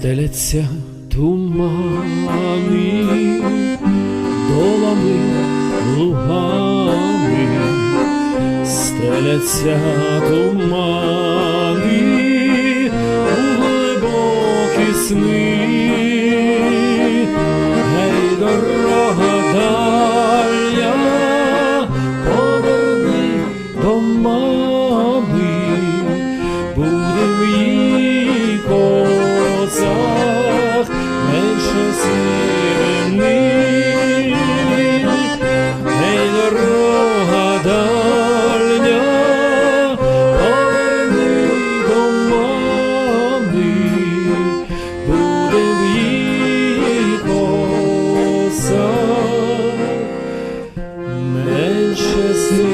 стеляться тумани долами, лугами, стеляться тумани, у глибокі сни, гей дорога дальня, поверни до мами, будем її antes